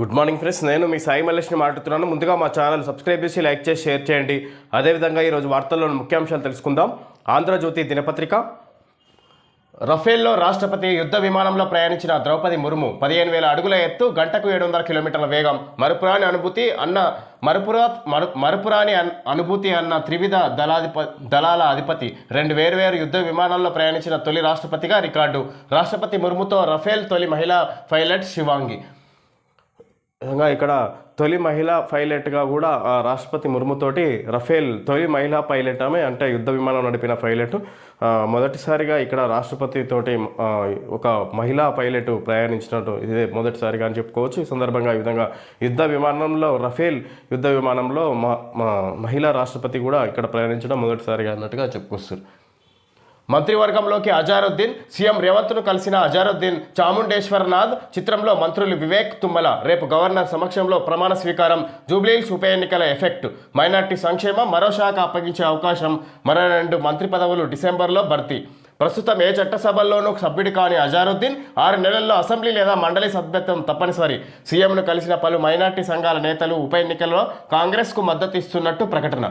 Good morning friends నేను మీ సాయి మల్లేష్ని మాట్లాడుతున్నాను. ముందుగా మా ఛానల్ సబ్స్క్రైబ్ చేసి లైక్ చేసి షేర్ చేయండి. అదేవిధంగా ఈరోజు వార్తల్లోని ముఖ్యాంశాలు తెలుసుకుందాం. ఆంధ్రజ్యోతి దినపత్రిక. రఫేల్లో రాష్ట్రపతి యుద్ధ విమానంలో ప్రయాణించిన ద్రౌపది ముర్ము పదిహేను వేల అడుగుల ఎత్తు గంటకు ఏడు వందల కిలోమీటర్ల వేగం. మరుపురాని అనుభూతి అన్న మరుపురా మరు మరుపురాని అనుభూతి అన్న త్రివిధ దళాధిప దళాల అధిపతి రెండు వేర్వేరు యుద్ధ విమానాల్లో ప్రయాణించిన తొలి రాష్ట్రపతిగా రికార్డు. రాష్ట్రపతి ముర్ముతో రఫేల్ తొలి మహిళా పైలట్ శివాంగి. విధంగా ఇక్కడ తొలి మహిళా పైలట్గా కూడా ఆ, రాష్ట్రపతి ముర్ముతోటి రఫేల్ తొలి మహిళా పైలట్ ఆమె అంటే యుద్ధ విమానం నడిపిన పైలట్. మొదటిసారిగా ఇక్కడ రాష్ట్రపతి తోటి ఒక మహిళా పైలట్ ప్రయాణించినట్టు ఇదే మొదటిసారిగా అని చెప్పుకోవచ్చు. ఈ సందర్భంగా ఈ విధంగా యుద్ధ విమానంలో రఫేల్ యుద్ధ విమానంలో మా మహిళా రాష్ట్రపతి కూడా ఇక్కడ ప్రయాణించడం మొదటిసారిగా అన్నట్టుగా చెప్పుకొస్తారు. మంత్రివర్గంలోకి అజారుద్దీన్ సీఎం రేవంత్ను కలిసిన అజారుద్దీన్ చాముండేశ్వరనాథ్ చిత్రంలో మంత్రులు వివేక్ తుమ్మల. రేపు గవర్నర్ సమక్షంలో ప్రమాణ స్వీకారం జూబ్లీహిల్స్ ఉప ఎన్నికల ఎఫెక్ట్. మైనార్టీ సంక్షేమం మరో శాఖ అప్పగించే అవకాశం మరో రెండు మంత్రి పదవులు డిసెంబర్లో భర్తీ. ప్రస్తుతం ఏ చట్టసభల్లోనూ సభ్యుడు కాని అజారుద్దీన్ ఆరు నెలల్లో అసెంబ్లీ లేదా మండలి సభ్యత్వం తప్పనిసరి. సీఎంను కలిసిన పలు మైనార్టీ సంఘాల నేతలు ఉప ఎన్నికల్లో కాంగ్రెస్కు మద్దతు ఇస్తున్నట్టు ప్రకటన.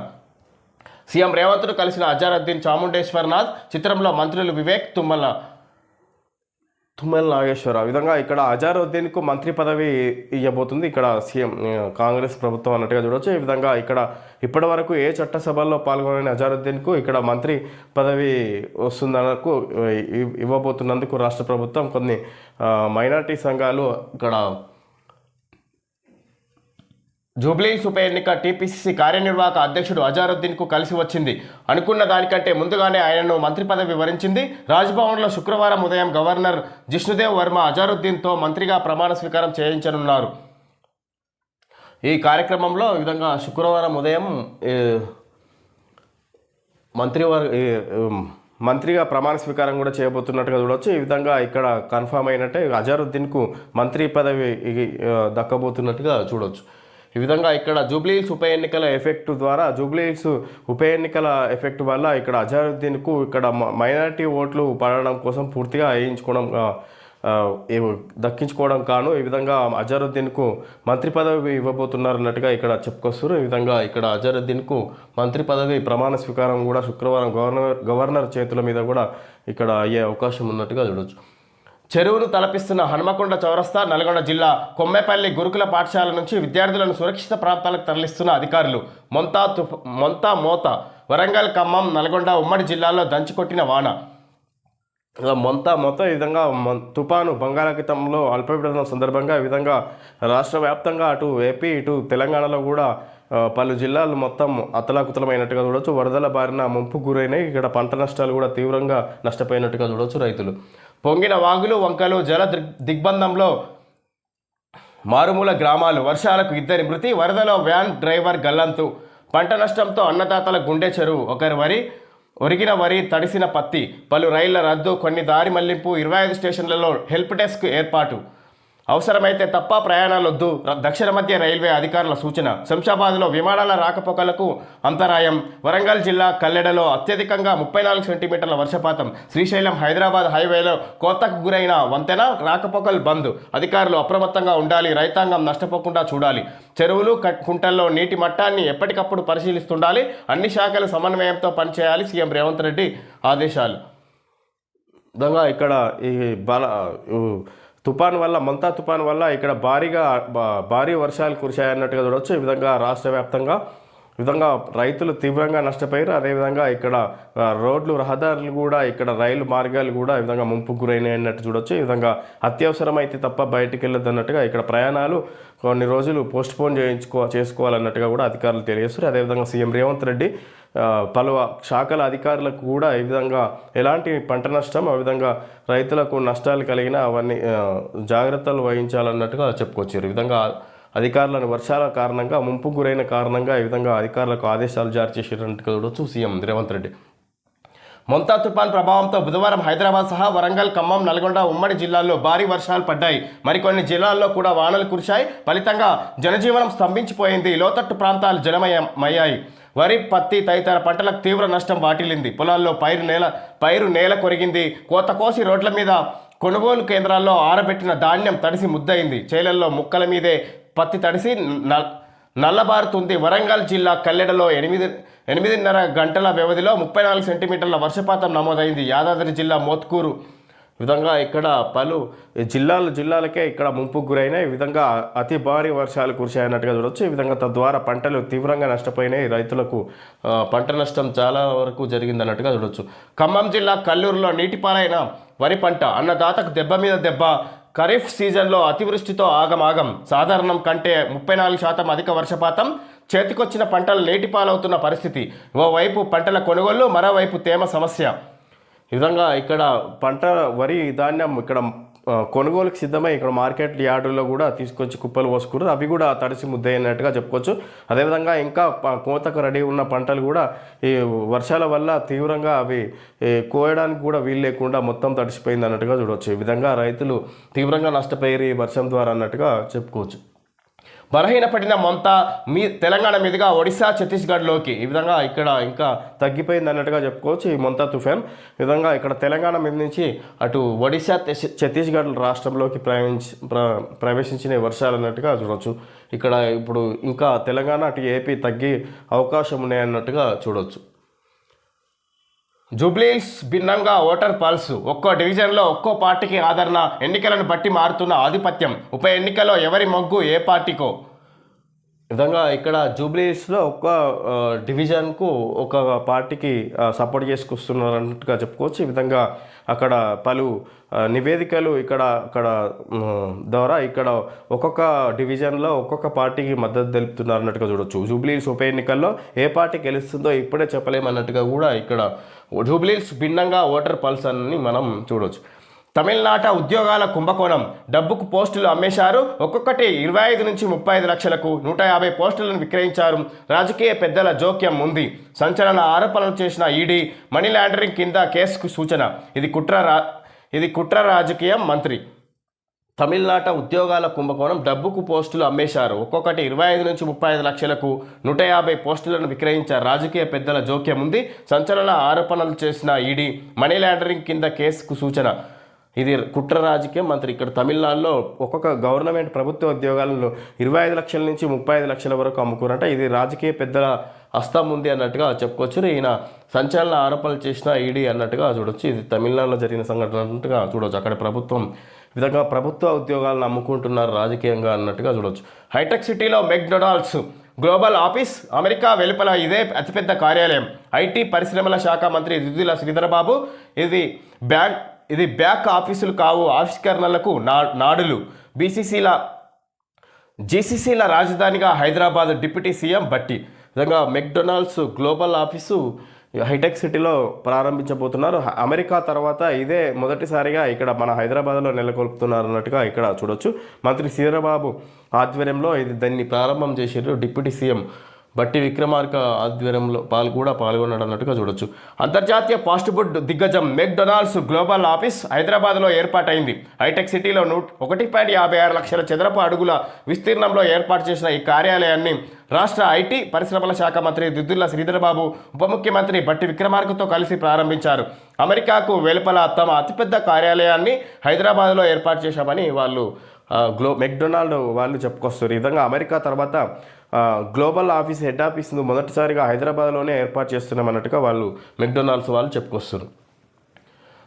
సీఎం రేవంత్ను కలిసిన అజారుద్దీన్ చాముండేశ్వర్నాథ్ చిత్రంలో మంత్రులు వివేక్ తుమ్మల తుమ్మల నాగేశ్వరరావు విధంగా ఇక్కడ అజారుద్దీన్కు మంత్రి పదవి ఇవ్వబోతుంది ఇక్కడ సీఎం కాంగ్రెస్ ప్రభుత్వం అన్నట్టుగా చూడవచ్చు ఈ విధంగా ఇక్కడ ఇప్పటివరకు ఏ చట్టసభల్లో పాల్గొనని అజారుద్దీన్కు ఇక్కడ మంత్రి పదవి వస్తుందనకు ఇవ్వబోతున్నందుకు రాష్ట్ర ప్రభుత్వం కొన్ని మైనార్టీ సంఘాలు ఇక్కడ జూబ్లీహిల్స్ ఉప ఎన్నిక టీపీసీసీ కార్యనిర్వాహక అధ్యక్షుడు అజారుద్దీన్కు కలిసి వచ్చింది. అనుకున్న దానికంటే ముందుగానే ఆయనను మంత్రి పదవి వివరించింది. రాజ్భవన్లో శుక్రవారం ఉదయం గవర్నర్ జిష్ణుదేవ్ వర్మ అజారుద్దీన్తో మంత్రిగా ప్రమాణ స్వీకారం చేయించనున్నారు. ఈ కార్యక్రమంలో ఈ విధంగా శుక్రవారం ఉదయం మంత్రివర్ మంత్రిగా ప్రమాణ స్వీకారం కూడా చేయబోతున్నట్టుగా చూడవచ్చు ఈ విధంగా ఇక్కడ కన్ఫామ్ అయినట్టే అజారుద్దీన్కు మంత్రి పదవి దక్కబోతున్నట్టుగా చూడవచ్చు ఈ విధంగా ఇక్కడ జూబ్లీహిల్స్ ఉప ఎన్నికల ఎఫెక్ట్ ద్వారా జూబ్లీహిల్స్ ఉప ఎన్నికల ఎఫెక్ట్ వల్ల ఇక్కడ అజారుద్దీన్కు ఇక్కడ మ- మైనారిటీ ఓట్లు పడడం కోసం పూర్తిగా వేయించుకోవడం దక్కించుకోవడం కాను. ఈ విధంగా అజరుద్దీన్కు మంత్రి పదవి ఇవ్వబోతున్నారు అన్నట్టుగా ఇక్కడ చెప్పుకొస్తారు ఈ విధంగా ఇక్కడ అజరుద్దీన్కు మంత్రి పదవి ప్రమాణ స్వీకారం కూడా శుక్రవారం గవర్నర్ గవర్నర్ చేతుల మీద కూడా ఇక్కడ అయ్యే అవకాశం ఉన్నట్టుగా చూడొచ్చు. చెరువును తలపిస్తున్న హనుమకొండ చౌరస్తా నల్గొండ జిల్లా కొమ్మేపల్లి గురుకుల పాఠశాల నుంచి విద్యార్థులను సురక్షిత ప్రాంతాలకు తరలిస్తున్న అధికారులు మొంతా తుఫ మొంతా మోత వరంగల్ ఖమ్మం నల్గొండ ఉమ్మడి జిల్లాలో దంచికొట్టిన వాన. మొంతా మొత్తం ఈ విధంగా తుపాను బంగాళాఖితంలో అల్పపీడనం సందర్భంగా ఈ విధంగా రాష్ట్ర వ్యాప్తంగా అటు ఏపీ ఇటు తెలంగాణలో కూడా పలు జిల్లాలు మొత్తం అతలాకుతలమైనట్టుగా చూడొచ్చు. వరదల బారిన ముంపు గురైనాయి. ఇక్కడ పంట నష్టాలు కూడా తీవ్రంగా నష్టపోయినట్టుగా చూడొచ్చు రైతులు. పొంగిన వాగులు వంకలు జల దృగ్ దిగ్బంధంలో మారుమూల గ్రామాలు వర్షాలకు ఇద్దరి మృతి వరదలో వ్యాన్ డ్రైవర్ గల్లంతు. పంట నష్టంతో అన్నదాతల గుండె చెరువు. ఒకరి వరి ఒరిగిన వరి తడిసిన పత్తి. పలు రైళ్ళ రద్దు కొన్ని దారి మళ్ళింపు ఇరవై ఐదు స్టేషన్లలో హెల్ప్ డెస్క్ ఏర్పాటు. అవసరమైతే తప్ప ప్రయాణాలొద్దు. వద్దు దక్షిణ మధ్య రైల్వే అధికారుల సూచన. శంషాబాద్లో విమానాల రాకపోకలకు అంతరాయం. వరంగల్ జిల్లా కల్లెడలో అత్యధికంగా ముప్పై నాలుగు సెంటీమీటర్ల వర్షపాతం. శ్రీశైలం హైదరాబాద్ హైవేలో కోతకు గురైన వంతెన రాకపోకలు బంద్. అధికారులు అప్రమత్తంగా ఉండాలి రైతాంగం నష్టపోకుండా చూడాలి. చెరువులు కుంటల్లో నీటి మట్టాన్ని ఎప్పటికప్పుడు పరిశీలిస్తుండాలి. అన్ని శాఖల సమన్వయంతో పనిచేయాలి సీఎం రేవంత్ రెడ్డి ఆదేశాలు. విధంగా ఇక్కడ ఈ బల తుఫాన్ వల్ల మంతా తుఫాన్ వల్ల ఇక్కడ భారీగా భారీ వర్షాలు కురిశాయన్నట్టుగా చూడవచ్చు ఈ విధంగా రాష్ట్ర వ్యాప్తంగా విధంగా రైతులు తీవ్రంగా నష్టపోయారు. అదేవిధంగా ఇక్కడ రోడ్లు రహదారులు కూడా ఇక్కడ రైలు మార్గాలు కూడా ఈ విధంగా ముంపు గురైనాయి అన్నట్టు చూడొచ్చు. ఈ విధంగా అత్యవసరమైతే తప్ప బయటికి వెళ్ళొద్దు అన్నట్టుగా ఇక్కడ ప్రయాణాలు కొన్ని రోజులు పోస్ట్ పోన్ చేయించుకో చేసుకోవాలన్నట్టుగా కూడా అధికారులు తెలియజేస్తారు అదేవిధంగా సీఎం రేవంత్ రెడ్డి పలు శాఖల అధికారులకు కూడా ఈ విధంగా ఎలాంటి పంట నష్టం ఆ విధంగా రైతులకు నష్టాలు కలిగినా అవన్నీ జాగ్రత్తలు వహించాలన్నట్టుగా చెప్పుకొచ్చారు. ఈ విధంగా అధికారులను వర్షాల కారణంగా ముంపు గురైన కారణంగా ఈ విధంగా అధికారులకు ఆదేశాలు జారీ చేసేటట్టుగా చూడొచ్చు సీఎం రేవంత్ రెడ్డి. మొంతా తుఫాన్ ప్రభావంతో బుధవారం హైదరాబాద్ సహా వరంగల్ ఖమ్మం నల్గొండ ఉమ్మడి జిల్లాల్లో భారీ వర్షాలు పడ్డాయి. మరికొన్ని జిల్లాల్లో కూడా వానలు కురిశాయి. ఫలితంగా జనజీవనం స్తంభించిపోయింది. లోతట్టు ప్రాంతాలు జలమయమయ్యాయి. వరి పత్తి తదితర పంటలకు తీవ్ర నష్టం వాటిల్లింది. పొలాల్లో పైరు నేల పైరు నేల కొరిగింది. కోత కోసి రోడ్ల మీద కొనుగోలు కేంద్రాల్లో ఆరబెట్టిన ధాన్యం తడిసి ముద్దయింది. చేలల్లో ముక్కల మీదే పత్తి తడిసి నల్- నల్లబారుతుంది. వరంగల్ జిల్లా కల్లెడలో ఎనిమిది ఎనిమిదిన్నర గంటల వ్యవధిలో ముప్పై నాలుగు సెంటీమీటర్ల వర్షపాతం నమోదైంది. యాదాద్రి జిల్లా మోత్కూరు విధంగా ఇక్కడ పలు జిల్లాలు జిల్లాలకే ఇక్కడ ముంపుకు గురైనాయి. ఈ విధంగా అతి భారీ వర్షాలు కురిశాయన్నట్టుగా చూడవచ్చు ఈ విధంగా తద్వారా పంటలు తీవ్రంగా నష్టపోయినాయి. రైతులకు పంట నష్టం చాలా వరకు జరిగిందన్నట్టుగా చూడవచ్చు ఖమ్మం జిల్లా కల్లూరులో నీటిపారైన వరి పంట అన్నదాతకు దెబ్బ మీద దెబ్బ. ఖరీఫ్ సీజన్లో అతివృష్టితో ఆగమాగం. సాధారణం కంటే ముప్పై నాలుగు శాతం అధిక వర్షపాతం. చేతికొచ్చిన పంటలు నీటిపాలవుతున్న పరిస్థితి. ఓవైపు పంటల కొనుగోలు మరోవైపు తేమ సమస్య. ఈ విధంగా ఇక్కడ పంట వరి ధాన్యం ఇక్కడ కొనుగోలుకు సిద్ధమై ఇక్కడ మార్కెట్ యార్డుల్లో కూడా తీసుకొచ్చి కుప్పలు పోసుకున్నారు. అవి కూడా తడిసి ముద్దయినట్టుగా చెప్పుకోవచ్చు. అదేవిధంగా ఇంకా కోతకు రెడీ ఉన్న పంటలు కూడా ఈ వర్షాల వల్ల తీవ్రంగా అవి కోయడానికి కూడా వీలు లేకుండా మొత్తం తడిసిపోయింది అన్నట్టుగా చూడవచ్చు ఈ విధంగా రైతులు తీవ్రంగా నష్టపోయారు ఈ వర్షం ద్వారా అన్నట్టుగా చెప్పుకోవచ్చు. బలహీనపడిన మొంత మీ తెలంగాణ మీదుగా ఒడిశా ఛత్తీస్గఢ్లోకి. ఈ విధంగా ఇక్కడ ఇంకా తగ్గిపోయింది అన్నట్టుగా చెప్పుకోవచ్చు ఈ మొంతా తుఫాన్. ఈ విధంగా ఇక్కడ తెలంగాణ మీద నుంచి అటు ఒడిశా ఛత్తీస్గఢ్ రాష్ట్రంలోకి ప్రయాణించి ప్ర ప్రవేశించిన వర్షాలు అన్నట్టుగా చూడవచ్చు ఇక్కడ ఇప్పుడు ఇంకా తెలంగాణ అటు ఏపీ తగ్గి అవకాశం ఉన్నాయన్నట్టుగా చూడవచ్చు జూబ్లీస్ భిన్నంగా ఓటర్ పల్స్. ఒక్కో డివిజన్లో ఒక్కో పార్టీకి ఆదరణ. ఎన్నికలను బట్టి మారుతున్న ఆధిపత్యం. ఉప ఎన్నికలో ఎవరి మొగ్గు ఏ పార్టీకో? విధంగా ఇక్కడ జూబ్లీస్లో ఒక్క డివిజన్కు ఒక పార్టీకి సపోర్ట్ చేసుకొస్తున్నారు అన్నట్టుగా చెప్పుకోవచ్చు. ఈ విధంగా అక్కడ పలు నివేదికలు ఇక్కడ అక్కడ ద్వారా ఇక్కడ ఒక్కొక్క డివిజన్లో ఒక్కొక్క పార్టీకి మద్దతు తెలుపుతున్నారు అన్నట్టుగా చూడొచ్చు. జూబ్లీస్ ఉప ఎన్నికల్లో ఏ పార్టీ గెలుస్తుందో ఇప్పుడే చెప్పలేమన్నట్టుగా కూడా ఇక్కడ జూబ్లీస్ భిన్నంగా ఓటర్ పల్స్ అని మనం చూడొచ్చు. తమిళనాట ఉద్యోగాల కుంభకోణం. డబ్బుకు పోస్టులు అమ్మేశారు. ఒక్కొక్కటి ఇరవై ఐదు నుంచి ముప్పై ఐదు లక్షలకు నూట యాభై పోస్టులను విక్రయించారు. రాజకీయ పెద్దల జోక్యం ఉంది. సంచలన ఆరోపణలు చేసిన ఈడీ మనీ లాండరింగ్ కింద కేసుకు సూచన. ఇది కుట్ర రా ఇది కుట్ర రాజకీయం మంత్రి. తమిళనాట ఉద్యోగాల కుంభకోణం. డబ్బుకు పోస్టులు అమ్మేశారు. ఒక్కొక్కటి ఇరవై ఐదు నుంచి ముప్పై ఐదు లక్షలకు నూట యాభై పోస్టులను విక్రయించారు. రాజకీయ పెద్దల జోక్యం ఉంది. సంచలన ఆరోపణలు చేసిన ఈడీ మనీ లాండరింగ్ కింద కేసుకు సూచన. ఇది కుట్ర రాజకీయం. మంత్రి ఇక్కడ తమిళనాడులో ఒక్కొక్క గవర్నమెంట్ ప్రభుత్వ ఉద్యోగాలను ఇరవై ఐదు లక్షల నుంచి ముప్పై ఐదు లక్షల వరకు అమ్ముకున్నారంట. ఇది రాజకీయ పెద్దల హస్తం ఉంది అన్నట్టుగా చెప్పుకోవచ్చు. ఈయన సంచలన ఆరోపణలు చేసిన ఈడీ అన్నట్టుగా చూడొచ్చు. ఇది తమిళనాడులో జరిగిన సంఘటన అన్నట్టుగా చూడొచ్చు. అక్కడ ప్రభుత్వం విధంగా ప్రభుత్వ ఉద్యోగాలను అమ్ముకుంటున్నారు రాజకీయంగా అన్నట్టుగా చూడొచ్చు. హైటెక్ సిటీలో మెక్డొనాల్డ్స్ గ్లోబల్ ఆఫీస్ అమెరికా వెలుపల ఇదే అతిపెద్ద కార్యాలయం. ఐటీ పరిశ్రమల శాఖ మంత్రి దుద్దిల శ్రీధరబాబు ఇది బ్యాంక్ ఇది బ్యాక్ ఆఫీసులు కావు. ఆవిష్కరణలకు నా నాడులు. బీసీసీల జీసీసీల రాజధానిగా హైదరాబాద్ డిప్యూటీ సీఎం బట్టి. విధంగా మెక్డొనాల్డ్స్ గ్లోబల్ ఆఫీసు హైటెక్ సిటీలో ప్రారంభించబోతున్నారు. అమెరికా తర్వాత ఇదే మొదటిసారిగా ఇక్కడ మన హైదరాబాద్లో నెలకొల్పుతున్నారు అన్నట్టుగా ఇక్కడ చూడొచ్చు. మంత్రి సీరబాబు ఆధ్వర్యంలో ఇది దాన్ని ప్రారంభం చేసారు డిప్యూటీ సీఎం. బట్టి విక్రమార్క ఆధ్వర్యంలో పాలు కూడా పాల్గొన్నాడు అన్నట్టుగా చూడొచ్చు. అంతర్జాతీయ ఫాస్ట్ ఫుడ్ దిగ్గజం మెక్డొనాల్డ్స్ గ్లోబల్ ఆఫీస్ హైదరాబాద్లో ఏర్పాటైంది. హైటెక్ సిటీలో నూట ఒకటి పాయింట్ యాభై ఆరు లక్షల చదరపు అడుగుల విస్తీర్ణంలో ఏర్పాటు చేసిన ఈ కార్యాలయాన్ని రాష్ట్ర ఐటీ పరిశ్రమల శాఖ మంత్రి దిద్దుల్ల శ్రీధరబాబు ఉప ముఖ్యమంత్రి బట్టి విక్రమార్కతో కలిసి ప్రారంభించారు. అమెరికాకు వెలుపల తమ అతిపెద్ద కార్యాలయాన్ని హైదరాబాద్లో ఏర్పాటు చేశామని వాళ్ళు గ్లో మెక్డొనాల్డ్ వాళ్ళు చెప్పుకొస్తారు. ఈ విధంగా అమెరికా తర్వాత గ్లోబల్ ఆఫీస్ హెడ్ ఆఫీస్ మొదటిసారిగా హైదరాబాద్లోనే ఏర్పాటు చేస్తున్నాం అన్నట్టుగా వాళ్ళు మెక్డొనాల్డ్స్ వాళ్ళు చెప్పుకొస్తారు.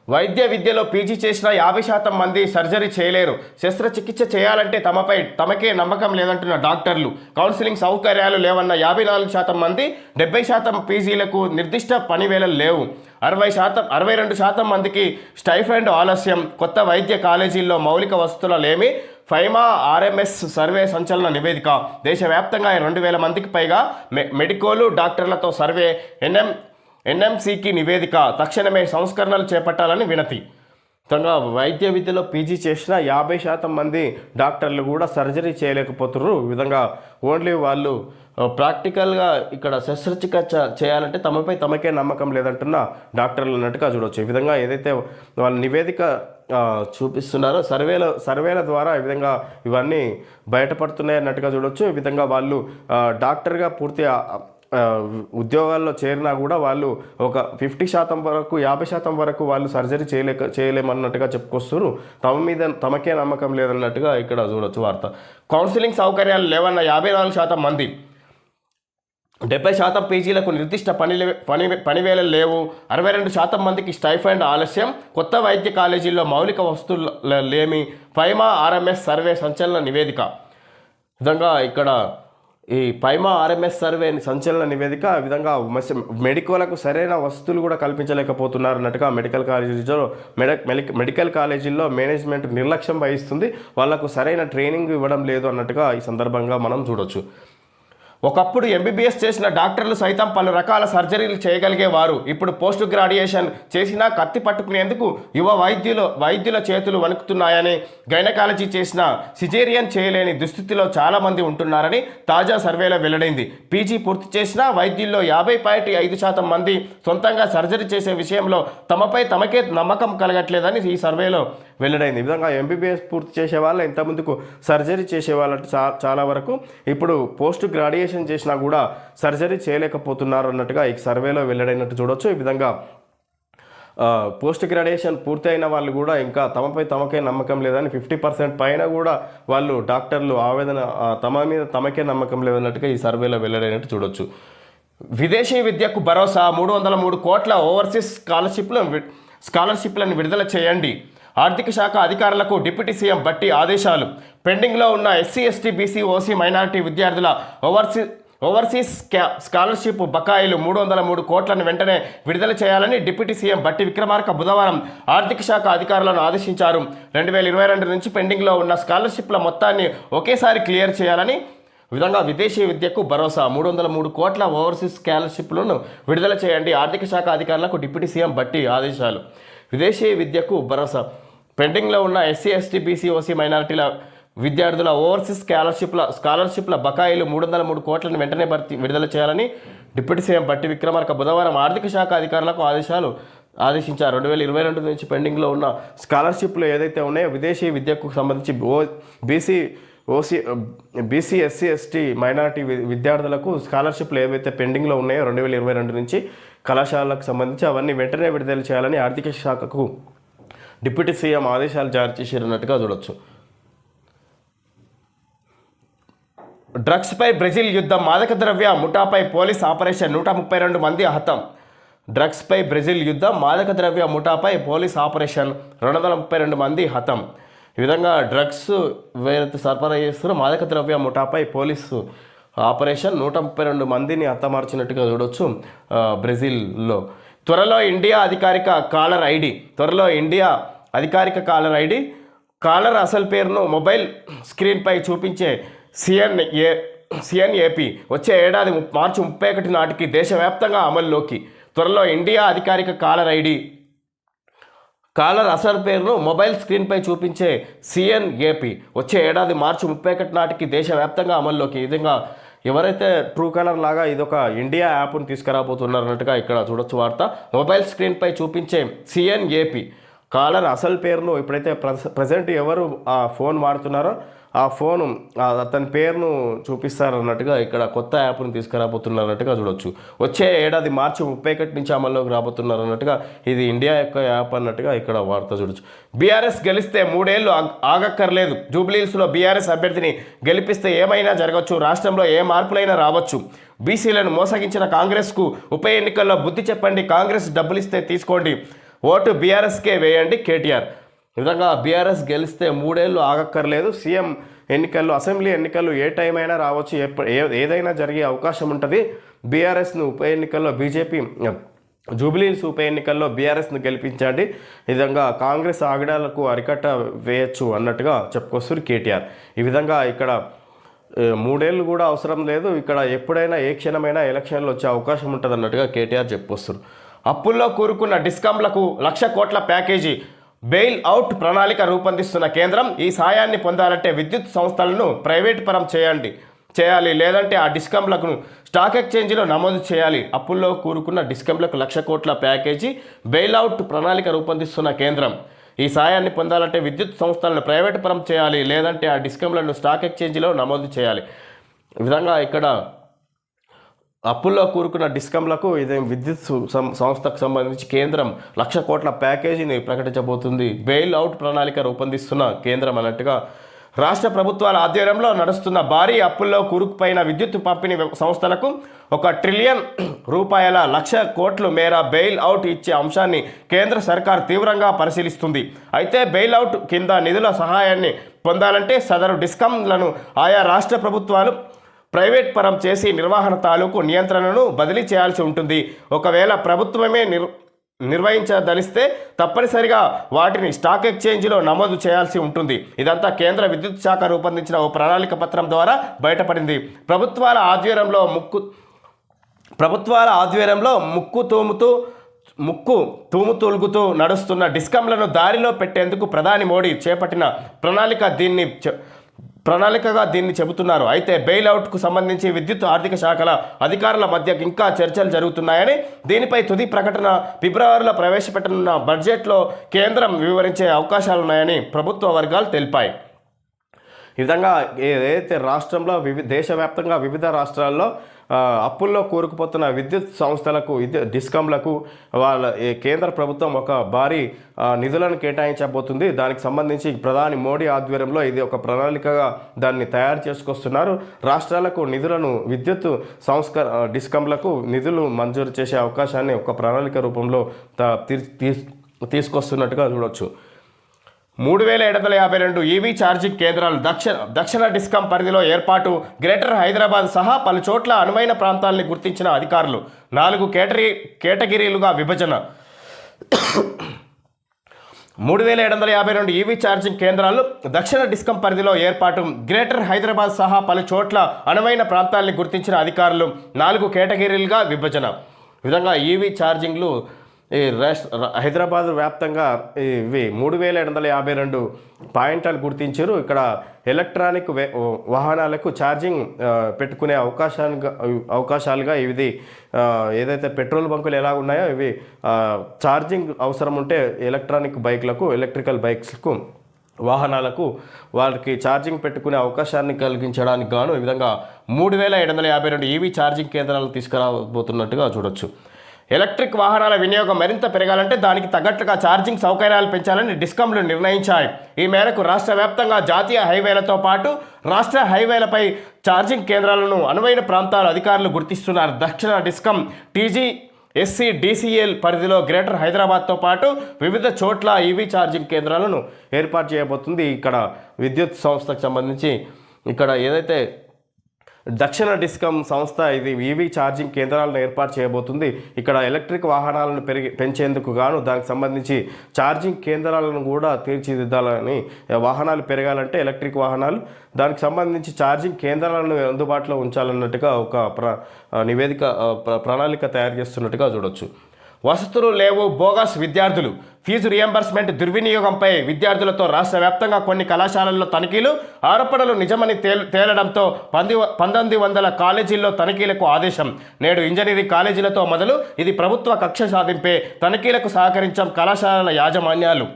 వైద్య విద్యలో పీజీ చేసిన యాభై శాతం మంది సర్జరీ చేయలేరు. శస్త్రచికిత్స చేయాలంటే తమపై తమకే నమ్మకం లేదంటున్న డాక్టర్లు. కౌన్సిలింగ్ సౌకర్యాలు లేవన్న యాభై నాలుగు శాతం మంది డెబ్బై శాతం పీజీలకు నిర్దిష్ట పనివేళలు లేవు. అరవై శాతం అరవై రెండు శాతం మందికి స్టైఫండ్ ఆలస్యం. కొత్త వైద్య కాలేజీల్లో మౌలిక వసతుల లేమి ఫైమా ఆర్ఎంఎస్ సర్వే సంచలన నివేదిక. దేశవ్యాప్తంగా రెండు వేల మందికి పైగా మె మెడికోలు డాక్టర్లతో సర్వే ఎన్ఎం ఎన్ఎంసీకి నివేదిక. తక్షణమే సంస్కరణలు చేపట్టాలని వినతి. మొత్తంగా వైద్య విద్యలో పీజీ చేసిన యాభై శాతం మంది డాక్టర్లు కూడా సర్జరీ చేయలేకపోతున్నారు. విధంగా ఓన్లీ వాళ్ళు ప్రాక్టికల్గా ఇక్కడ శస్త్రచికిత్స చేయాలంటే తమపై తమకే నమ్మకం లేదంటున్న డాక్టర్లు అన్నట్టుగా చూడవచ్చు ఈ విధంగా ఏదైతే వాళ్ళ నివేదిక చూపిస్తున్నారో సర్వేల సర్వేల ద్వారా ఈ విధంగా ఇవన్నీ బయటపడుతున్నాయి అన్నట్టుగా చూడవచ్చు ఈ విధంగా వాళ్ళు డాక్టర్గా పూర్తి ఉద్యోగాల్లో చేరినా కూడా వాళ్ళు ఒక ఫిఫ్టీ శాతం వరకు యాభై శాతం వరకు వాళ్ళు సర్జరీ చేయలేక చేయలేమన్నట్టుగా చెప్పుకొస్తారు తమ మీద తమకే నమ్మకం లేదన్నట్టుగా ఇక్కడ చూడొచ్చు వార్త. కౌన్సిలింగ్ సౌకర్యాలు లేవన్న యాభై నాలుగు శాతం మంది డెబ్బై శాతం పీజీలకు నిర్దిష్ట పని పని పనివేళలు లేవు. అరవై రెండు శాతం మందికి స్టైఫండ్ ఆలస్యం. కొత్త వైద్య కాలేజీల్లో మౌలిక వస్తువులు లేమి. పైమా ఆర్ఎంఎస్ సర్వే సంచలన నివేదిక. విధంగా ఇక్కడ ఈ పైమా ఆర్ఎంఎస్ సర్వే సంచలన నివేదిక విధంగా మస్- మెడికోలకు సరైన వస్తువులు కూడా కల్పించలేకపోతున్నారు అన్నట్టుగా మెడికల్ కాలేజీలో మెడ మెడికల్ కాలేజీల్లో మేనేజ్మెంట్ నిర్లక్ష్యం వహిస్తుంది. వాళ్ళకు సరైన ట్రైనింగ్ ఇవ్వడం లేదు అన్నట్టుగా ఈ సందర్భంగా మనం చూడొచ్చు. ఒకప్పుడు ఎంబీబీఎస్ చేసిన డాక్టర్లు సైతం పలు రకాల సర్జరీలు చేయగలిగేవారు. ఇప్పుడు పోస్ట్ గ్రాడ్యుయేషన్ చేసినా కత్తి పట్టుకునేందుకు యువ వైద్యులు వైద్యుల చేతులు వణుకుతున్నాయని గైనకాలజీ చేసిన సిజేరియన్ చేయలేని దుస్థితిలో చాలామంది ఉంటున్నారని తాజా సర్వేలో వెల్లడైంది. పీజీ పూర్తి చేసిన వైద్యుల్లో యాభై పాయింట్ ఐదు శాతం మంది సొంతంగా సర్జరీ చేసే విషయంలో తమపై తమకే నమ్మకం కలగట్లేదని ఈ సర్వేలో వెల్లడైంది. ఈ విధంగా ఎంబీబీఎస్ పూర్తి చేసే వాళ్ళు ఇంత ముందుకు సర్జరీ చేసే వాళ్ళు చా చాలా వరకు ఇప్పుడు పోస్ట్ గ్రాడ్యుయేషన్ చేసినా కూడా సర్జరీ చేయలేకపోతున్నారు అన్నట్టుగా ఈ సర్వేలో వెల్లడైనట్టు చూడొచ్చు. ఈ విధంగా పోస్ట్ గ్రాడ్యుయేషన్ పూర్తయిన వాళ్ళు కూడా ఇంకా తమపై తమకే నమ్మకం లేదని ఫిఫ్టీ పర్సెంట్ పైన కూడా వాళ్ళు డాక్టర్లు ఆవేదన తమ మీద తమకే నమ్మకం లేదన్నట్టుగా ఈ సర్వేలో వెల్లడైనట్టు చూడొచ్చు. విదేశీ విద్యకు భరోసా మూడు వందల మూడు కోట్ల ఓవర్సీస్ స్కాలర్షిప్లను స్కాలర్షిప్లను విడుదల చేయండి. ఆర్థిక శాఖ అధికారులకు డిప్యూటీ సీఎం బట్టి ఆదేశాలు. పెండింగ్లో ఉన్న SC ST BC OC minority విద్యార్థుల ఓవర్సీ ఓవర్సీస్ స్కా స్కాలర్షిప్ బకాయిలు మూడు వందల మూడు కోట్లను వెంటనే విడుదల చేయాలని డిప్యూటీ సీఎం బట్టి విక్రమార్క బుధవారం ఆర్థిక శాఖ అధికారులను ఆదేశించారు. రెండు వేల ఇరవై రెండు నుంచి పెండింగ్లో ఉన్న స్కాలర్షిప్ల మొత్తాన్ని ఒకేసారి క్లియర్ చేయాలని విధంగా విదేశీ విద్యకు భరోసా మూడు వందల మూడు కోట్ల ఓవర్సీస్ స్కాలర్షిప్లను విడుదల చేయండి ఆర్థిక శాఖ అధికారులకు డిప్యూటీ సీఎం బట్టి ఆదేశాలు. విదేశీ విద్యకు భరోసా పెండింగ్లో ఉన్న ఎస్సీ ఎస్టీ బీసీ ఓసీ మైనారిటీల విద్యార్థుల ఓవర్సీస్ స్కాలర్షిప్ల స్కాలర్షిప్ల బకాయిలు మూడు వందల మూడు కోట్లను వెంటనే భర్తీ విడుదల చేయాలని డిప్యూటీ సీఎం బట్టి విక్రమార్క బుధవారం ఆర్థిక శాఖ అధికారులకు ఆదేశాలు ఆదేశించారు. రెండు వేల ఇరవై రెండు నుంచి పెండింగ్లో ఉన్న స్కాలర్షిప్లు ఏదైతే ఉన్నాయో విదేశీ విద్యకు సంబంధించి O BC OC BC SC ST minority విద్యార్థులకు స్కాలర్షిప్లు ఏవైతే పెండింగ్లో ఉన్నాయో రెండు వేల ఇరవై రెండు నుంచి కళాశాలలకు సంబంధించి అవన్నీ వెంటనే విడుదల చేయాలని ఆర్థిక శాఖకు డిప్యూటీ సీఎం ఆదేశాలు జారీ చేసినట్టుగా చూడొచ్చు. డ్రగ్స్పై బ్రెజిల్ యుద్ధం మాదక ద్రవ్య ముఠాపై పోలీస్ ఆపరేషన్ నూట ముప్పై రెండు మంది హతం డ్రగ్స్పై బ్రెజిల్ యుద్ధం మాదక ద్రవ్య ముఠాపై పోలీస్ ఆపరేషన్ రెండు వందల ముప్పై రెండు మంది హతం ఈ విధంగా డ్రగ్స్ వేరే సరఫరా చేస్తున్న మాదక ద్రవ్య ముఠాపై పోలీసు ఆపరేషన్ నూట ముప్పై రెండు మందిని హతమార్చినట్టుగా చూడొచ్చు బ్రెజిల్లో. త్వరలో ఇండియా అధికారిక కాలర్ ఐడి త్వరలో ఇండియా అధికారిక కాలర్ ఐడి కాలర్ అసలు పేరును మొబైల్ స్క్రీన్పై చూపించే సిఎన్ఏ సిఎన్ఏపి వచ్చే ఏడాది మార్చి ముప్పై ఒకటి నాటికి దేశవ్యాప్తంగా అమల్లోకి. త్వరలో ఇండియా అధికారిక కాలర్ ఐడి కాలర్ అసలు పేరును మొబైల్ స్క్రీన్పై చూపించే సిఎన్ఏపి వచ్చే ఏడాది మార్చి ముప్పై ఒకటి నాటికి దేశవ్యాప్తంగా అమల్లోకి. ఈ విధంగా ఎవరైతే ట్రూ కలర్ లాగా ఇదొక ఇండియా యాప్ను తీసుకురాబోతున్నారన్నట్టుగా ఇక్కడ చూడొచ్చు వార్త. మొబైల్ స్క్రీన్పై చూపించే సిఎన్ఏపి కాలర్ అసలు పేరును ఇప్పుడైతే ప్రజెంట్ ఎవరు ఆ ఫోన్ వాడుతున్నారో ఆ ఫోను అతని పేరును చూపిస్తారన్నట్టుగా ఇక్కడ కొత్త యాప్ను తీసుకురాబోతున్నారన్నట్టుగా చూడొచ్చు. వచ్చే ఏడాది మార్చి ముప్పై ఒకటి నుంచి అమల్లోకి రాబోతున్నారు అన్నట్టుగా ఇది ఇండియా యొక్క యాప్ అన్నట్టుగా ఇక్కడ వార్త చూడొచ్చు. బీఆర్ఎస్ గెలిస్తే మూడేళ్ళు ఆగక్కర్లేదు. జూబ్లీహిల్స్లో బీఆర్ఎస్ అభ్యర్థిని గెలిపిస్తే ఏమైనా జరగవచ్చు రాష్ట్రంలో ఏ మార్పులైనా రావచ్చు. బీసీలను మోసగించిన కాంగ్రెస్కు ఉప ఎన్నికల్లో బుద్ధి చెప్పండి. కాంగ్రెస్ డబ్బులు ఇస్తే తీసుకోండి. ఓటు బీఆర్ఎస్కే వేయండి కేటీఆర్. ఈ విధంగా బీఆర్ఎస్ గెలిస్తే మూడేళ్ళు ఆగక్కర్లేదు. సీఎం ఎన్నికల్లో అసెంబ్లీ ఎన్నికలు ఏ టైం అయినా రావచ్చు. ఏ ఏదైనా జరిగే అవకాశం ఉంటుంది. బీఆర్ఎస్ను ఉప ఎన్నికల్లో బీజేపీ జూబ్లీహిల్స్ ఉప ఎన్నికల్లో బీఆర్ఎస్ను గెలిపించండి. ఈ విధంగా కాంగ్రెస్ ఆగడాలకు అరికట్ట వేయచ్చు అన్నట్టుగా చెప్పుకొస్తారు కేటీఆర్. ఈ విధంగా ఇక్కడ మూడేళ్ళు కూడా అవసరం లేదు. ఇక్కడ ఎప్పుడైనా ఏ క్షణమైనా ఎలక్షన్లు వచ్చే అవకాశం ఉంటుంది అన్నట్టుగా కేటీఆర్ చెప్పుకొస్తారు అప్పుల్లో కూరుకున్న డిస్కాంలకు లక్ష కోట్ల ప్యాకేజీ బెయిల్ అవుట్ ప్రణాళిక రూపొందిస్తున్న కేంద్రం ఈ సాయాన్ని పొందాలంటే విద్యుత్ సంస్థలను ప్రైవేట్ పరం చేయండి. చేయాలి లేదంటే ఆ డిస్కంలకు స్టాక్ ఎక్స్చేంజ్లో నమోదు చేయాలి. అప్పుల్లో కూరుకున్న డిస్కంలకు లక్ష కోట్ల ప్యాకేజీ బెయిల్ అవుట్ ప్రణాళిక రూపొందిస్తున్న కేంద్రం. ఈ సాయాన్ని పొందాలంటే విద్యుత్ సంస్థలను ప్రైవేట్ పరం చేయాలి లేదంటే ఆ డిస్కంలను స్టాక్ ఎక్స్చేంజ్లో నమోదు చేయాలి. విధంగా ఇక్కడ అప్పుల్లో కూరుకున్న డిస్కంలకు ఇది విద్యుత్ సంస్థకు సంబంధించి కేంద్రం లక్ష కోట్ల ప్యాకేజీని ప్రకటించబోతుంది. బెయిల్ అవుట్ ప్రణాళిక రూపొందిస్తున్న కేంద్రం అన్నట్టుగా రాష్ట్ర ప్రభుత్వాల ఆధ్వర్యంలో నడుస్తున్న భారీ అప్పుల్లో కూరుకుపోయిన విద్యుత్ పంపిణీ సంస్థలకు ఒక ట్రిలియన్ రూపాయల లక్ష కోట్ల మేర బెయిల్ అవుట్ ఇచ్చే అంశాన్ని కేంద్ర సర్కార్ తీవ్రంగా పరిశీలిస్తుంది. అయితే బెయిల్ అవుట్ కింద నిధుల సహాయాన్ని పొందాలంటే సదరు డిస్కంలను ఆయా రాష్ట్ర ప్రభుత్వాలు ప్రైవేట్ పరం చేసి నిర్వహణ తాలూకు నియంత్రణను బదిలీ చేయాల్సి ఉంటుంది. ఒకవేళ ప్రభుత్వమే నిర్ నిర్వహించదలిస్తే తప్పనిసరిగా వాటిని స్టాక్ ఎక్స్చేంజ్లో నమోదు చేయాల్సి ఉంటుంది. ఇదంతా కేంద్ర విద్యుత్ శాఖ రూపొందించిన ఓ ప్రణాళిక పత్రం ద్వారా బయటపడింది. ప్రభుత్వాల ఆధ్వర్యంలో ముక్కు ప్రభుత్వాల ఆధ్వర్యంలో ముక్కు తూముతూ ముక్కు తూముతులుగుతూ నడుస్తున్న డిస్కంలను దారిలో పెట్టేందుకు ప్రధాని మోడీ చేపట్టిన ప్రణాళిక దీన్ని ప్రణాళికగా దీన్ని చెబుతున్నారు. అయితే బెయిల్ అవుట్కు సంబంధించి విద్యుత్ ఆర్థిక శాఖల అధికారుల మధ్య ఇంకా చర్చలు జరుగుతున్నాయని దీనిపై తుది ప్రకటన ఫిబ్రవరిలో ప్రవేశపెట్టనున్న బడ్జెట్లో కేంద్రం వివరించే అవకాశాలున్నాయని ప్రభుత్వ వర్గాలు తెలిపాయి. ఈ విధంగా ఏదైతే రాష్ట్రంలో వివి దేశవ్యాప్తంగా వివిధ రాష్ట్రాల్లో అప్పుల్లో కూరుకుపోతున్న విద్యుత్ సంస్థలకు విద్యుత్ డిస్కంలకు వాళ్ళ కేంద్ర ప్రభుత్వం ఒక భారీ నిధులను కేటాయించబోతుంది. దానికి సంబంధించి ప్రధాని మోడీ ఆధ్వర్యంలో ఇది ఒక ప్రణాళికగా దాన్ని తయారు చేసుకొస్తున్నారు. రాష్ట్రాలకు నిధులను విద్యుత్ సంస్క డిస్కంలకు నిధులు మంజూరు చేసే అవకాశాన్ని ఒక ప్రణాళిక రూపంలో తీసుకొస్తున్నట్టుగా చూడొచ్చు. మూడు వేల ఏడు వందల యాభై రెండు ఈవీ ఛార్జింగ్ కేంద్రాలు దక్షిణ దక్షిణ డిస్కం పరిధిలో ఏర్పాటు గ్రేటర్ హైదరాబాద్ సహా పలు చోట్ల అనువైన ప్రాంతాల్ని గుర్తించిన అధికారులు. నాలుగు కేటరీ కేటగిరీలుగా విభజన. మూడు వేల ఏడు వందల యాభై రెండు ఈవీ ఛార్జింగ్ కేంద్రాలు దక్షిణ డిస్కం పరిధిలో ఏర్పాటు గ్రేటర్ హైదరాబాద్ సహా పలు చోట్ల అనువైన ప్రాంతాల్ని గుర్తించిన అధికారులు. నాలుగు కేటగిరీలుగా విభజన. విధంగా ఈవీ ఛార్జింగ్లు ఈ రాష్ట్ర హైదరాబాద్ వ్యాప్తంగా ఇవి మూడు వేల ఏడు వందల యాభై రెండు పాయింట్లు గుర్తించారు. ఇక్కడ ఎలక్ట్రానిక్ వే- వాహనాలకు ఛార్జింగ్ పెట్టుకునే అవకాశాలుగా అవకాశాలుగా ఇది ఏదైతే పెట్రోల్ బంకులు ఎలా ఉన్నాయో ఇవి ఛార్జింగ్ అవసరం ఉంటే ఎలక్ట్రానిక్ బైక్లకు ఎలక్ట్రికల్ బైక్స్కు వాహనాలకు వాళ్ళకి ఛార్జింగ్ పెట్టుకునే అవకాశాన్ని కలిగించడానికి గాను ఈ విధంగా మూడు వేల ఏడు వందల యాభై రెండు ఈవీ ఛార్జింగ్ కేంద్రాలు తీసుకురాబోతున్నట్టుగా చూడొచ్చు. ఎలక్ట్రిక్ వాహనాల వినియోగం మరింత పెరగాలంటే దానికి తగ్గట్లుగా ఛార్జింగ్ సౌకర్యాలు పెంచాలని డిస్కంలు నిర్ణయించాయి. ఈ మేరకు రాష్ట్ర వ్యాప్తంగా జాతీయ హైవేలతో పాటు రాష్ట్ర హైవేలపై ఛార్జింగ్ కేంద్రాలను అనువైన ప్రాంతాల అధికారులు గుర్తిస్తున్నారు. దక్షిణ డిస్కం టీజీ ఎస్సీ డీసీఎల్ పరిధిలో గ్రేటర్ హైదరాబాద్తో పాటు వివిధ చోట్ల ఈవీ ఛార్జింగ్ కేంద్రాలను ఏర్పాటు చేయబోతుంది. ఇక్కడ విద్యుత్ సంస్థకు సంబంధించి ఇక్కడ ఏదైతే దక్షిణ డిస్కమ్ సంస్థ ఇది ఈవీ ఛార్జింగ్ కేంద్రాలను ఏర్పాటు చేయబోతుంది. ఇక్కడ ఎలక్ట్రిక్ వాహనాలను పెరిగి పెంచేందుకు గాను దానికి సంబంధించి ఛార్జింగ్ కేంద్రాలను కూడా తీర్చిదిద్దాలని వాహనాలు పెరగాలంటే ఎలక్ట్రిక్ వాహనాలు దానికి సంబంధించి ఛార్జింగ్ కేంద్రాలను అందుబాటులో ఉంచాలన్నట్టుగా ఒక ప్ర నివేదిక ప్రణాళిక తయారు చేస్తున్నట్టుగా చూడొచ్చు. వసతులు లేవు బోగస్ విద్యార్థులు. ఫీజు రియంబర్స్మెంట్ దుర్వినియోగంపై విద్యార్థులతో రాష్ట్ర వ్యాప్తంగా కొన్ని కళాశాలల్లో తనిఖీలు ఆరోపణలు నిజమని తేలడంతో పంది పంతొమ్మిది వందల కాలేజీల్లో తనిఖీలకు ఆదేశం. నేడు ఇంజనీరింగ్ కాలేజీలతో మొదలు ఇది ప్రభుత్వ కక్ష సాధింపే తనిఖీలకు సహకరించం కళాశాలల యాజమాన్యాలు.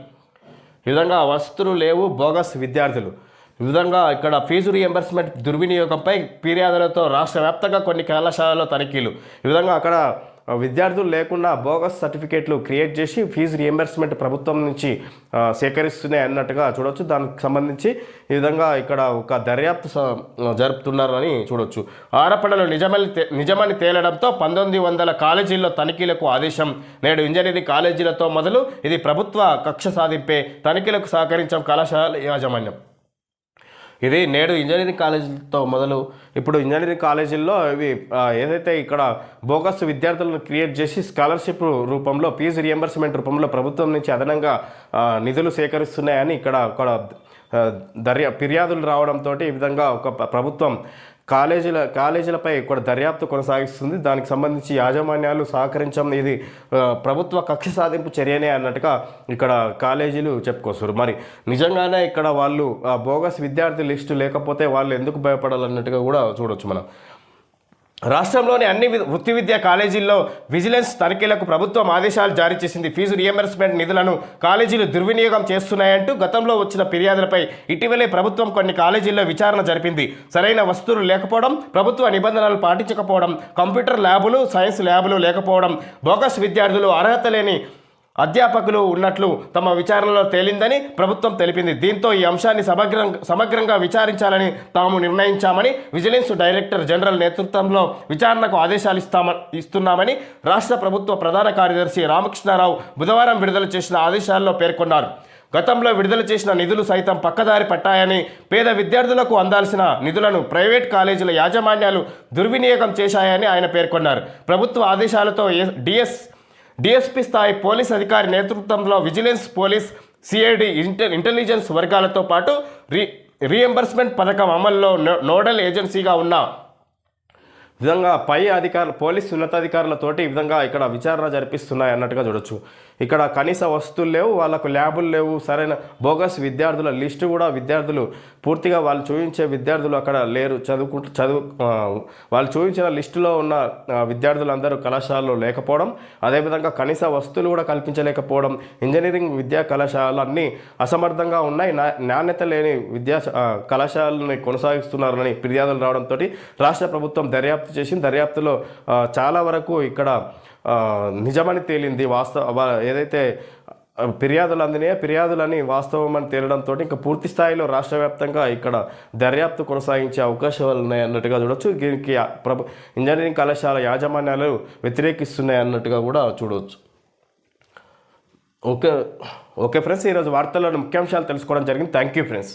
ఈ విధంగా వసతులు లేవు బోగస్ విద్యార్థులు. ఈ విధంగా ఇక్కడ ఫీజు రియంబర్స్మెంట్ దుర్వినియోగంపై ఫిర్యాదులతో రాష్ట్ర వ్యాప్తంగా కొన్ని కళాశాలలో తనిఖీలు. ఈ విధంగా అక్కడ విద్యార్థులు లేకుండా బోగస్ సర్టిఫికేట్లు క్రియేట్ చేసి ఫీజు రియంబర్స్మెంట్ ప్రభుత్వం నుంచి సేకరిస్తున్నాయి అన్నట్టుగా చూడొచ్చు. దానికి సంబంధించి ఈ విధంగా ఇక్కడ ఒక దర్యాప్తు జరుపుతున్నారని చూడొచ్చు. ఆరోపణలు నిజమని నిజమని తేలడంతో పంతొమ్మిది వందల కాలేజీల్లో తనిఖీలకు ఆదేశం నేడు ఇంజనీరింగ్ కాలేజీలతో మొదలు ఇది ప్రభుత్వ కక్ష సాధింపే తనిఖీలకు సహకరించాం కళాశాల యాజమాన్యం. ఇది నేడు ఇంజనీరింగ్ కాలేజీలతో మొదలు. ఇప్పుడు ఇంజనీరింగ్ కాలేజీల్లో ఇవి ఏదైతే ఇక్కడ బోగస్ విద్యార్థులను క్రియేట్ చేసి స్కాలర్షిప్ రూపంలో ఫీజు రియంబర్స్మెంట్ రూపంలో ప్రభుత్వం నుంచి అదనంగా నిధులు సేకరిస్తున్నాయని ఇక్కడ ఒక దర్యా ఫిర్యాదులు రావడంతో ఈ విధంగా ఒక ప్రభుత్వం కాలేజీల కాలేజీలపై కూడా దర్యాప్తు కొనసాగిస్తుంది. దానికి సంబంధించి యాజమాన్యాలు సహకరించడం ఇది ప్రభుత్వ కక్ష సాధింపు చర్యనే అన్నట్టుగా ఇక్కడ కాలేజీలు చెప్పుకొస్తారు మరి నిజంగానే ఇక్కడ వాళ్ళు ఆ బోగస్ విద్యార్థి లిస్టు లేకపోతే వాళ్ళు ఎందుకు భయపడాలన్నట్టుగా కూడా చూడొచ్చు మనం. రాష్ట్రంలోని అన్ని వృత్తి విద్యా కాలేజీల్లో విజిలెన్స్ తనిఖీలకు ప్రభుత్వం ఆదేశాలు జారీ చేసింది. ఫీజు రియంబర్స్మెంట్ నిధులను కాలేజీలు దుర్వినియోగం చేస్తున్నాయంటూ గతంలో వచ్చిన ఫిర్యాదులపై ఇటీవలే ప్రభుత్వం కొన్ని కాలేజీల్లో విచారణ జరిపింది. సరైన వస్తువులు లేకపోవడం ప్రభుత్వ నిబంధనలు పాటించకపోవడం కంప్యూటర్ ల్యాబులు సైన్స్ ల్యాబులు లేకపోవడం బోగస్ విద్యార్థులు అర్హత లేని అధ్యాపకులు ఉన్నట్లు తమ విచారణలో తేలిందని ప్రభుత్వం తెలిపింది. దీంతో ఈ అంశాన్ని సమగ్రం సమగ్రంగా విచారించాలని తాము నిర్ణయించామని విజిలెన్స్ డైరెక్టర్ జనరల్ నేతృత్వంలో విచారణకు ఆదేశాలు ఇస్తామ ఇస్తున్నామని రాష్ట్ర ప్రభుత్వ ప్రధాన కార్యదర్శి రామకృష్ణారావు బుధవారం విడుదల చేసిన ఆదేశాల్లో పేర్కొన్నారు. గతంలో విడుదల చేసిన నిధులు సైతం పక్కదారి పట్టాయని పేద విద్యార్థులకు అందాల్సిన నిధులను ప్రైవేట్ కాలేజీల యాజమాన్యాలు దుర్వినియోగం చేశాయని ఆయన పేర్కొన్నారు. ప్రభుత్వ ఆదేశాలతో డిఎస్ డిఎస్పీ స్థాయి పోలీస్ అధికారి నేతృత్వంలో విజిలెన్స్ పోలీస్ సిఐడి ఇంటె ఇంటెలిజెన్స్ వర్గాలతో పాటు రీ రీఎంబర్స్మెంట్ పథకం అమల్లో నోడల్ ఏజెన్సీగా ఉన్న విధంగా పై అధికారులు పోలీస్ ఉన్నతాధికారులతోటి ఈ విధంగా ఇక్కడ విచారణ జరిపిస్తున్నాయి అన్నట్టుగా చూడొచ్చు. ఇక్కడ కనీస వస్తువులు లేవు వాళ్ళకు ల్యాబులు లేవు సరైన బోగస్ విద్యార్థుల లిస్టు కూడా విద్యార్థులు పూర్తిగా వాళ్ళు చూపించే విద్యార్థులు అక్కడ లేరు. చదువుకుంటూ చదువు వాళ్ళు చూపించిన లిస్టులో ఉన్న విద్యార్థులందరూ కళాశాలలో లేకపోవడం అదేవిధంగా కనీస వస్తువులు కూడా కల్పించలేకపోవడం ఇంజనీరింగ్ విద్యా కళాశాలలు అన్నీ అసమర్థంగా ఉన్నాయి. నా- నాణ్యత లేని విద్యా కళాశాలని కొనసాగిస్తున్నారని ఫిర్యాదులు రావడంతో రాష్ట్ర ప్రభుత్వం దర్యాప్తు చేసింది. దర్యాప్తులో చాలా వరకు ఇక్కడ నిజమని తేలింది వాస్తవ ఏదైతే ఫిర్యాదులు అందినాయో ఫిర్యాదులని వాస్తవం అని తేలడంతో ఇంకా పూర్తి స్థాయిలో రాష్ట్ర వ్యాప్తంగా ఇక్కడ దర్యాప్తు కొనసాగించే అవకాశాలు ఉన్నాయి అన్నట్టుగా చూడొచ్చు. దీనికి ప్రభు ఇంజనీరింగ్ కళాశాల యాజమాన్యాలు వ్యతిరేకిస్తున్నాయి అన్నట్టుగా కూడా చూడవచ్చు ఓకే ఓకే ఫ్రెండ్స్ ఈరోజు వార్తల్లో ముఖ్యాంశాలు తెలుసుకోవడం జరిగింది. Thank you friends.